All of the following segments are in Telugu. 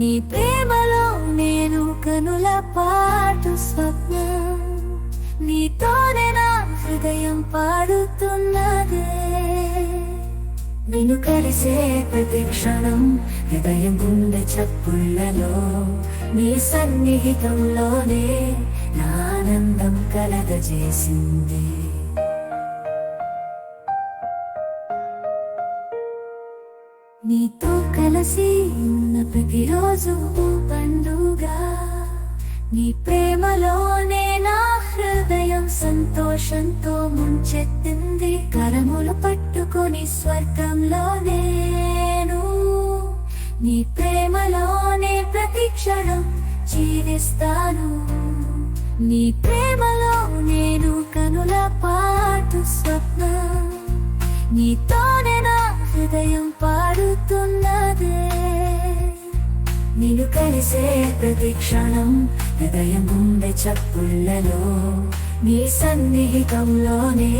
నీ ప్రేమలో నేను కనుల పాటు స్వప్నం నీతోనే నా హృదయం పాడుతున్నదే. నిన్ను కలిసే ప్రతి క్షణం హృదయం గుండె చప్పుళ్ళలో నీ సన్నిహితంలోనే నా ఆనందం కలగజేసింది. నీతో కలిసి ఉన్న ప్రతిరోజు పండుగ. నీ ప్రేమలోనే నా హృదయం సంతోషంతో ముంచెత్తింది. కరములు పట్టుకొని స్వర్గంలో నేను. నీ ప్రేమలోనే ప్రతి క్షణం జీవిస్తాను. నీ ప్రేమలో నేను కనుల పాటు స్వప్న. నీతో హృదయం పాడుతున్నదే. నిన్ను కలిసే ప్రతి క్షణం హృదయం గుండె చప్పుళ్ళలో నీ సన్నిహితంలోనే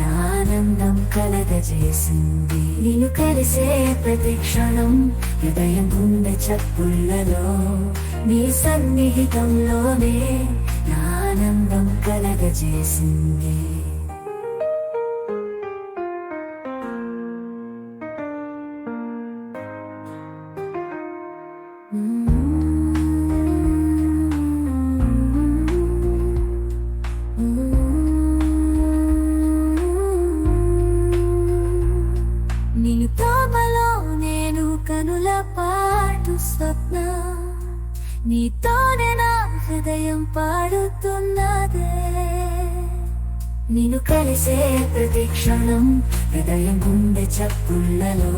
నా ఆనందం కలగజేసింది. నిన్ను కలిసే ప్రతి క్షణం హృదయం గుండె చప్పుళ్ళలో నీ సన్నిహితంలోనే నా ఆనందం కలగజేసింది. పాటు స్వప్న నీతోనే నా హృదయం పాడుతున్నదే. నిన్ను కలిసే ప్రతి క్షణం హృదయం గుండె చప్పుళ్ళలో